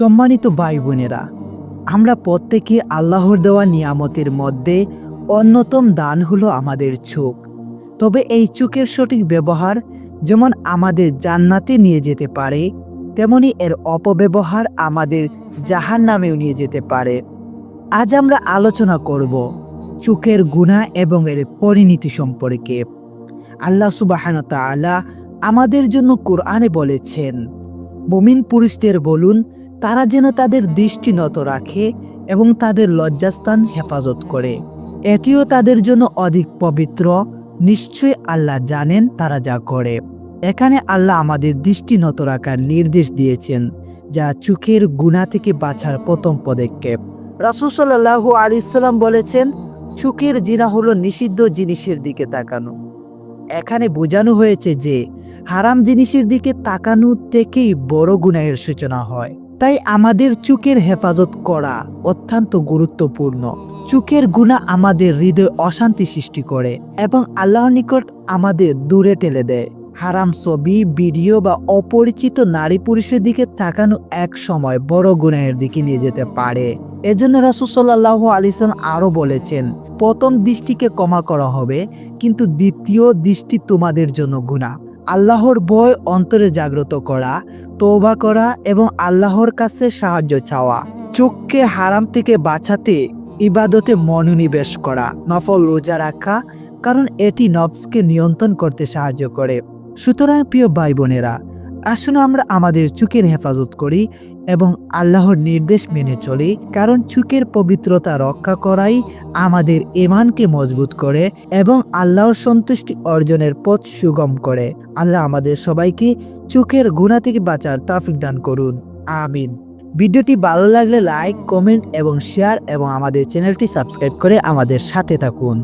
সম্মানিত ভাই বোনেরা আমরা প্রত্যেকে আল্লাহর দেওয়া নিয়ামতের মধ্যে অন্যতম দান হলো আমাদের চোখ। তবে এই চোখের সঠিক ব্যবহার যেমন আমাদের জান্নাতে নিয়ে যেতে পারে, তেমনি এর অপব্যবহার আমাদের জাহান নামেও নিয়ে যেতে পারে। আজ আমরা আলোচনা করব চোখের গুণা এবং এর পরিণতি সম্পর্কে। আল্লাহ সুবাহান তাআলা আমাদের জন্য কোরআনে বলেছেন, মুমিন পুরুষদের বলুন তারা যেন তাদের দৃষ্টি নত রাখে এবং তাদের লজ্জাস্থান হেফাজত করে। এটিও তাদের জন্য অধিক পবিত্র। নিশ্চয় আল্লাহ জানেন তারা যা করে। এখানে আল্লাহ আমাদের দৃষ্টি নত রাখার নির্দেশ দিয়েছেন, যা চোখের গুণা থেকে বাঁচার প্রথম পদক্ষেপ। রাসুল সাল্লাহ আলিসাল্লাম বলেছেন, চোখের জিনা হলো নিষিদ্ধ জিনিসের দিকে তাকানো। এখানে বোঝানো হয়েছে যে, হারাম জিনিসের দিকে তাকানো থেকেই বড় গুনাহের সূচনা হয়। তাই আমাদের চোখের হেফাজত করা অত্যন্ত গুরুত্বপূর্ণ। চোখের গুণা আমাদের হৃদয় অশান্তি সৃষ্টি করে এবং আল্লাহর নিকট আমাদের দূরে টেলে দেয়। হারাম ছবি, ভিডিও বা অপরিচিত নারী পুরুষের দিকে তাকানো এক সময় বড় গুনাহের দিকে নিয়ে যেতে পারে। এজন্য রাসুসাল্লাহ আলিসান আরও বলেছেন, প্রথম দৃষ্টিকে ক্ষমা করা হবে, কিন্তু দ্বিতীয় দৃষ্টি তোমাদের জন্য গুণা আল্লাহর ভয় অন্তরে জাগ্রত করা তৌবা করা এবং আল্লাহর কাছে সাহায্য চাওয়া। চোখকে হারাম থেকে বাঁচাতে ইবাদতে মনোনিবেশ করা, নফল রোজা রাখা, কারণ এটি নফসকে নিয়ন্ত্রণ করতে সাহায্য করে। সুতরাং প্রিয় ভাই বোনেরা আসুন আমরা আমাদের চোখের হেফাজত করি এবং আল্লাহর নির্দেশ মেনে চলি, কারণ চোখের পবিত্রতা রক্ষা করাই আমাদের ইমানকে মজবুত করে এবং আল্লাহর সন্তুষ্টি অর্জনের পথ সুগম করে। আল্লাহ আমাদের সবাইকে চোখের গুণা থেকে বাঁচার তাফিক দান করুন। আমিন। ভিডিওটি ভালো লাগলে লাইক, কমেন্ট এবং শেয়ার এবং আমাদের চ্যানেলটি সাবস্ক্রাইব করে আমাদের সাথে থাকুন।